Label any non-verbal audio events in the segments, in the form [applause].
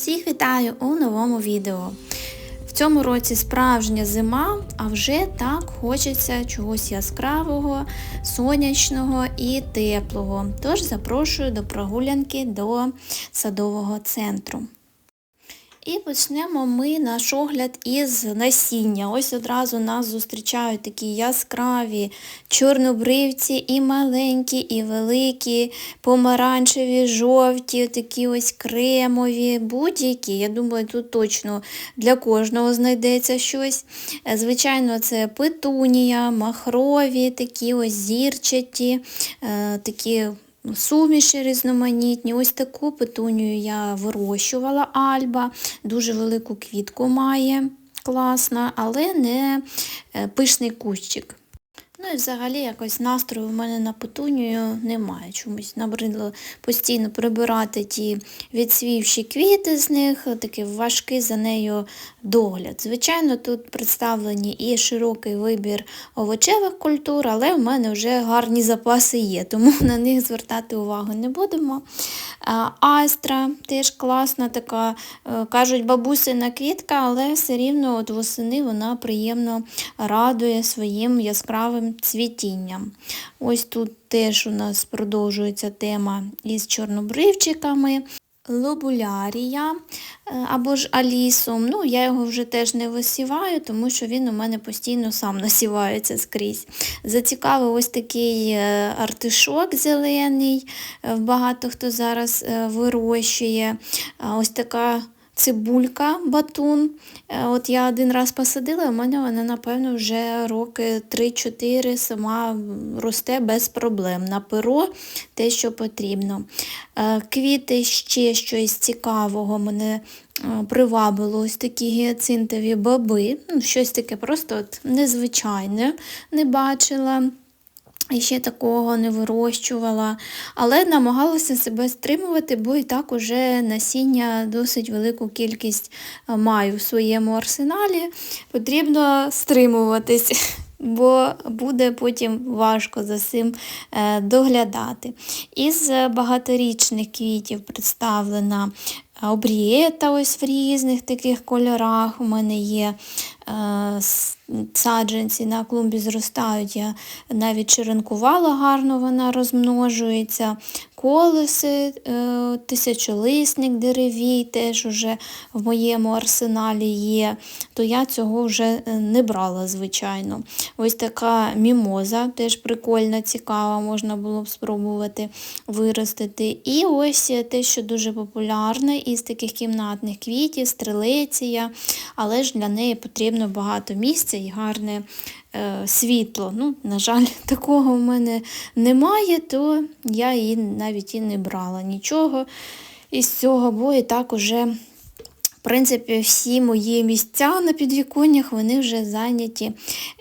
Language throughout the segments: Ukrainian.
Всіх вітаю у новому відео. В цьому році справжня зима, а вже так хочеться чогось яскравого, сонячного і теплого. Тож запрошую до прогулянки до садового центру. І почнемо ми наш огляд із насіння. Ось одразу нас зустрічають такі яскраві чорнобривці, і маленькі, і великі, помаранчеві, жовті, такі ось кремові, будь-які. Я думаю, тут точно для кожного знайдеться щось. Звичайно, це петунія, махрові, такі ось зірчаті, е, такі суміші різноманітні. Ось таку петунію я вирощувала альба, дуже велику квітку має, класна, але не е, пишний кущик. Ну і взагалі якось настрою в мене на петунію немає. Чомусь набридло постійно прибирати ті відсвівші квіти з них, такий важкий за нею догляд. Звичайно, тут представлені і широкий вибір овочевих культур, але в мене вже гарні запаси є, тому на них звертати увагу не будемо. Астра теж класна така, е, кажуть, бабусина квітка, але все рівно от восени вона приємно радує своїм яскравим цвітінням. Ось тут теж у нас продовжується тема із чорнобривчиками. Лобулярія е, або ж алісом. Ну, я його вже теж не висіваю, тому що він у мене постійно сам [laughs] насівається скрізь. Зацікавив ось такий е, артишок зелений, е, багато хто зараз вирощує. Ось така цибулька батун. Е, От я один раз посадила, у мене вона, напевно, вже роки 3-4 сама росте без проблем. На перо те, що потрібно. Е, Квіти ще щось цікавого мене е, привабило ось такі гіацинтові баби. Ну, щось таке просто от незвичайне не бачила. І ще такого не вирощувала, але намагалася себе стримувати, бо і так уже насіння досить велику кількість е, маю в своєму арсеналі. Потрібно стримуватись, [laughs] бо буде потім важко за цим е, доглядати. Із багаторічних квітів представлена обрієта ось в різних таких кольорах. У мене є е, саджанці на клумбі зростають. Я навіть черенкувала гарно, вона розмножується. Колеси, е, тисячолисник деревій теж уже в моєму арсеналі є, то я цього вже е, не брала, звичайно. Ось така мімоза, теж прикольна, цікава, можна було б спробувати виростити. І ось те, що дуже популярне із таких кімнатних квітів, стрелеція, але ж для неї потрібно багато місця і гарне е, світло. Ну, на жаль, [laughs] такого в мене немає, то я її навіть і не брала нічого із цього, бо і так уже. В принципі, всі мої місця на підвіконнях вони вже зайняті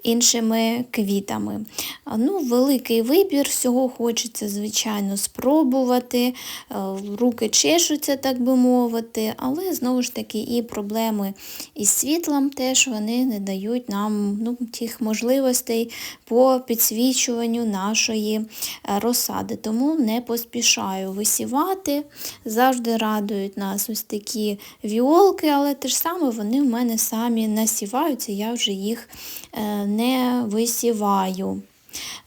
іншими квітами. Ну, великий вибір, всього хочеться, звичайно, спробувати. Е, Руки чешуться, так би мовити, але знову ж таки і проблеми із світлом теж вони не дають нам ну, тих можливостей по підсвічуванню нашої е, розсади. Тому не поспішаю висівати. Завжди радують нас ось такі віолки, але те ж саме вони в мене самі насіваються, я вже їх е, не висіваю.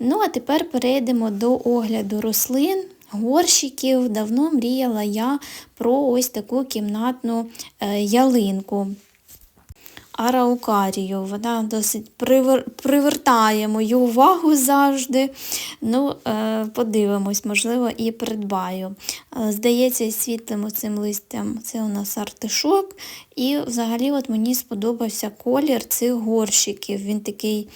Ну, а тепер перейдемо до огляду рослин. Горщиків давно мріяла я про ось таку кімнатну е, ялинку. Араукарію. Вона досить привер... привертає мою увагу завжди. Ну, е, подивимось, можливо, і придбаю. Е, Здається, світлим цим листям це у нас артишок. І взагалі от мені сподобався колір цих горщиків. Він такий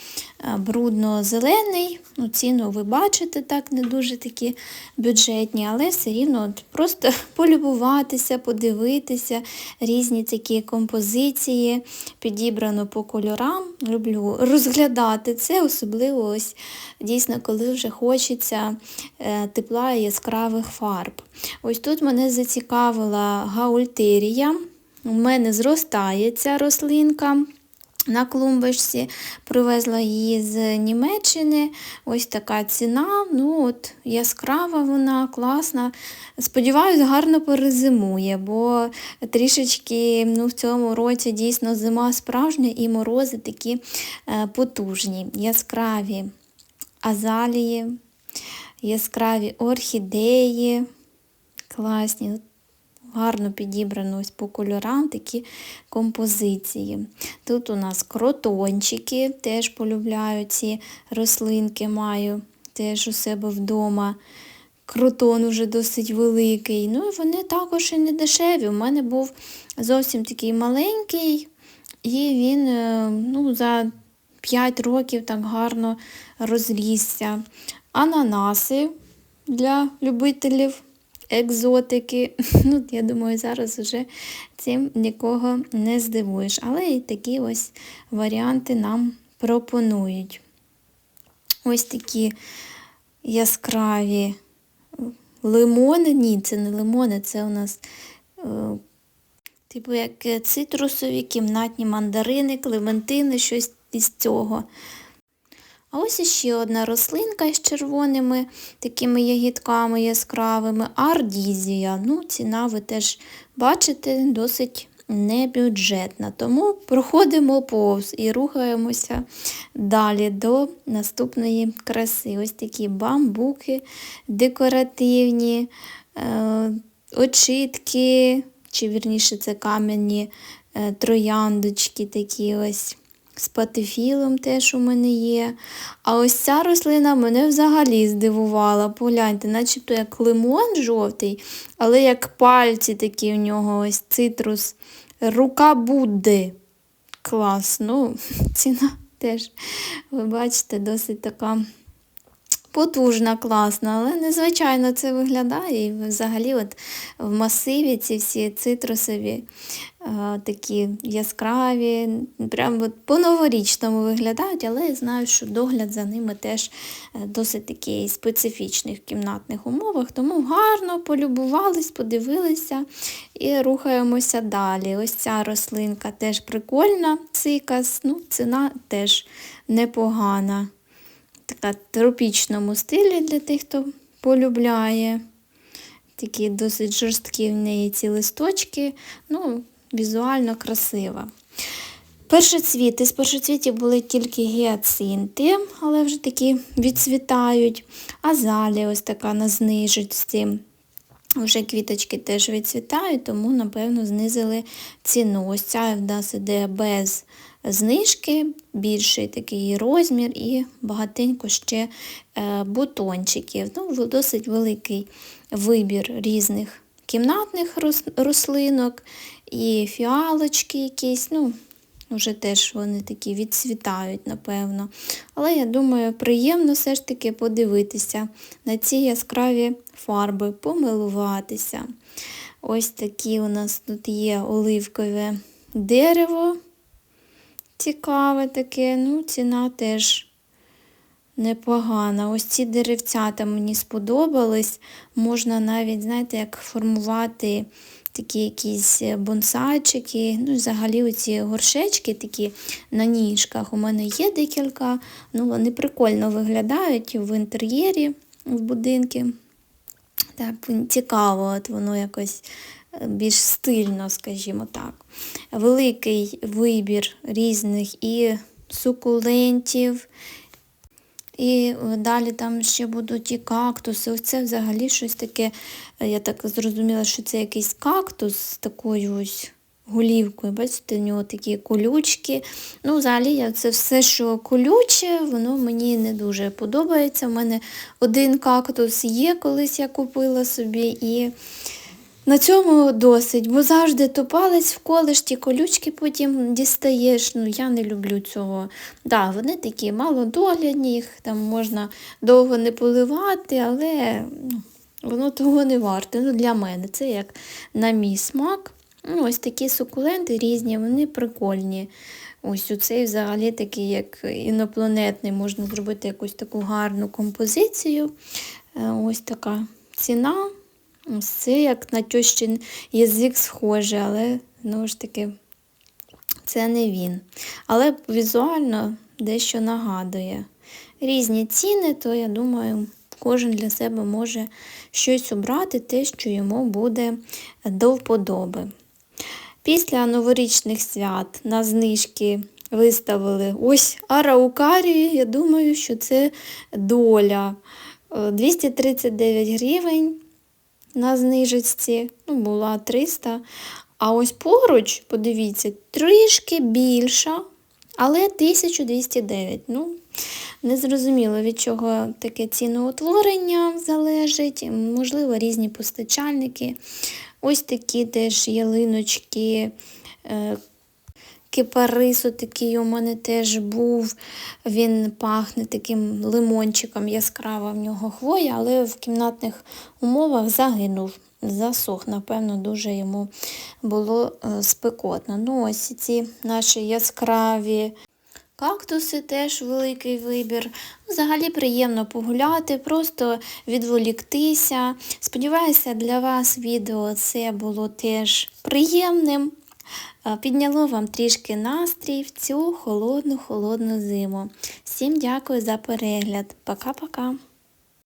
брудно-зелений. Ну, ціну ви бачите, так, не дуже такі бюджетні, але все рівно от просто [laughs] полюбуватися, подивитися, різні такі композиції, підібрано по кольорам. Люблю розглядати це, особливо ось дійсно, коли вже хочеться е, тепла і яскравих фарб. Ось тут мене зацікавила гаультерія. У мене зростає ця рослинка. На клумбочці, привезла її з Німеччини. Ось така ціна. Ну от Яскрава вона, класна. Сподіваюсь, гарно перезимує, бо трішечки ну, в цьому році дійсно зима справжня і морози такі е, потужні, яскраві азалії, яскраві орхідеї. Класні. Гарно підібрано ось по кольорам такі композиції. Тут у нас кротончики, теж полюбляю ці рослинки, маю теж у себе вдома. Кротон уже досить великий. Ну і вони також і не дешеві. У мене був зовсім такий маленький, і він е, ну, за 5 років так гарно розрісся. Ананаси для любителів екзотики. [laughs] Ну, Я думаю, зараз вже цим нікого не здивуєш. Але і такі ось варіанти нам пропонують. Ось такі яскраві лимони. Ні, це не лимони, це у нас. е, Типу, як цитрусові, кімнатні мандарини, клементини, щось із цього. А ось іще одна рослинка з червоними такими ягідками яскравими, ардізія. Ну, ціна ви теж бачите, досить небюджетна. Тому проходимо повз і рухаємося далі до наступної краси. Ось такі бамбуки декоративні, е, очітки, чи вірніше це кам'яні е, трояндочки такі ось. З патефілом теж у мене є. А ось ця рослина мене взагалі здивувала. Погляньте, начебто як лимон жовтий, але як пальці такі у нього ось цитрус. Рука Будди. Клас. Ну, [laughs] ціна теж, ви бачите, досить така потужна, класна, але незвичайно це виглядає. І взагалі от в масиві ці всі цитрусові е, такі яскраві, прямо по-новорічному виглядають, але я знаю, що догляд за ними теж е, досить такий специфічний в кімнатних умовах, тому гарно полюбувались, подивилися і рухаємося далі. Ось ця рослинка теж прикольна, цикас, ну, ціна теж непогана така тропічному стилі для тих, хто полюбляє. Такі досить жорсткі в неї ці листочки, ну, візуально красива. Першоцвіти. З першоцвітів були тільки гіацинти, але вже такі відцвітають. Азалія ось така на знижечці. Вже квіточки теж відцвітають, тому, напевно, знизили ціну. Ось ця в нас іде без знижки, більший такий розмір і багатенько ще е, бутончиків. Ну, Досить великий вибір різних кімнатних рослинок і фіалочки якісь. ну, вже теж вони такі відцвітають, напевно. Але я думаю, приємно все ж таки подивитися на ці яскраві фарби, помилуватися. Ось такі у нас тут є оливкове дерево. Цікаве таке, ну, ціна теж непогана. Ось ці деревцята мені сподобались. Можна навіть, знаєте, як формувати такі якісь бонсайчики. Ну, взагалі оці горшечки такі на ніжках. У мене є декілька, ну, вони прикольно виглядають в інтер'єрі в будинку. Так, цікаво, от воно якось більш стильно, скажімо так. Великий вибір різних і сукулентів, і далі там ще будуть і кактуси. Це взагалі щось таке, я так зрозуміла, що це якийсь кактус з такою ось голівкою. Бачите, у нього такі колючки. Ну, взагалі, це все, що колюче, воно мені не дуже подобається. У мене один кактус є, колись я купила собі. і на цьому досить, бо завжди то палець в колиш, ті колючки потім дістаєш. Ну, я не люблю цього. Да, Вони такі малодоглядні, їх там можна довго не поливати, але ну, воно того не варте. Ну, Для мене це як на мій смак. Ну, Ось такі сукуленти різні, вони прикольні. Ось оцей взагалі такий, як інопланетний, можна зробити якусь таку гарну композицію. Е, ось така ціна. Це як на тьощин язик схоже, але знову ж таки це не він. Але візуально дещо нагадує. Різні ціни, то я думаю, кожен для себе може щось обрати, те, що йому буде до вподоби. Після новорічних свят на знижки виставили ось араукарії. Я думаю, що це доля. Е, 239 гривень на знижечці, ну, була 300. А ось поруч, подивіться, трішки більша, але 1209. Ну, Незрозуміло, від чого таке ціноутворення залежить. Можливо, різні постачальники. Ось такі теж ялиночки. Е, Кипарис такий у мене теж був. Він пахне таким лимончиком, яскрава в нього хвоя, але в кімнатних умовах загинув. Засох, напевно, дуже йому було е, спекотно. Ну, ось ці наші яскраві Кактуси теж великий вибір. Взагалі приємно погуляти, просто відволіктися. Сподіваюся, для вас відео це було теж приємним. Е, Підняло вам трішки настрій в цю холодну-холодну зиму. Всім дякую за перегляд. Пока-пока!